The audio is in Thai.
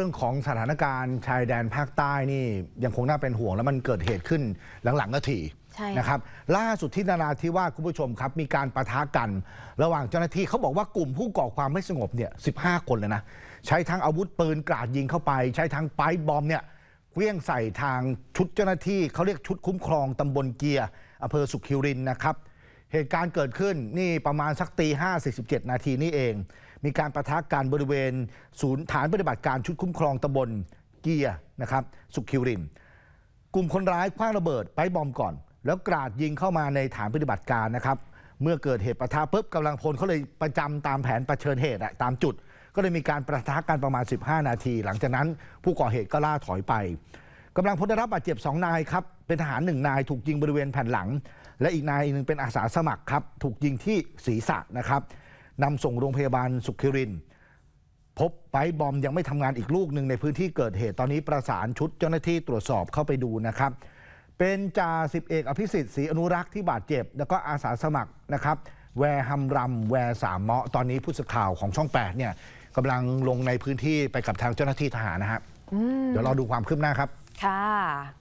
เรื่องของสถานการณ์ชายแดนภาคใต้นี่ยังคงน่าเป็นห่วงแล้วมันเกิดเหตุขึ้นหลังๆก็ถี่ใช่ค่ะนะครับล่าสุดที่นาราธิวาสคุณผู้ชมครับ มีการประทะกัน ระหว่างเจ้าหน้าที่เขาบอกว่ากลุ่มผู้ก่อความไม่สงบเนี่ยสิคนเลยนะใช้ทั้งอาวุธปืนกราดยิงเข้าไป ใช้ทั้งไปป์บอมเนี่ยเคลี้ยงใส่ทางชุดเจ้าหน้าที่เขาเรียกชุดคุ้มครองตำบลเกียร์อำเภอสุขคิรินทร์นะครับ เหตุการณ์เกิดขึ้นนี่ประมาณสักตีห้าสสิบเจ็ดนาทีนี่เอง มีการประทะกกันบริเวณ ศูนย์ฐานปฏิบัติการชุดคุ้มครองตำบลเกียนะครับ สุขคิริน กลุ่มคนร้ายคว้างระเบิดไปบอมก่อน แล้วกราดยิงเข้ามาในฐานปฏิบัติการนะครับ เมื่อเกิดเหตุประทะปุ๊บกำลังพลเขาเลยประจำตามแผนประเชิญเหตุอะตามจุด ก็เลยมีการประทะกันประมาณ 15 นาที หลังจากนั้นผู้ก่อเหตุก็ล่าถอยไป กำลังพลได้รับบาดเจ็บ 2 นายครับ เป็นทหารหนึ่งนายถูกยิงบริเวณแผ่นหลัง และอีกนายหนึ่งเป็นอาสาสมัครครับ ถูกยิงที่ศีรษะนะครับนำส่งโรงพยาบาลสุขคิรินทร์พบไปบอมยังไม่ทำงานอีกลูกหนึ่งในพื้นที่เกิดเหตุตอนนี้ประสานชุดเจ้าหน้าที่ตรวจสอบเข้าไปดูนะครับ เป็นจ่าสิบเอกอภิสิทธิ์ศรีอนุรักษ์ที่บาดเจ็บ แล้วก็อาสาสมัครนะครับ แวร์ฮัมรำแวร์สามเมาะตอนนี้ผู้สื่อข่าวของช่อง8เนี่ยกำลังลงในพื้นที่ไปกับทางเจ้าหน้าที่ทหารนะฮะเดี๋ยวเราดูความคืบหน้าครับ ค่ะ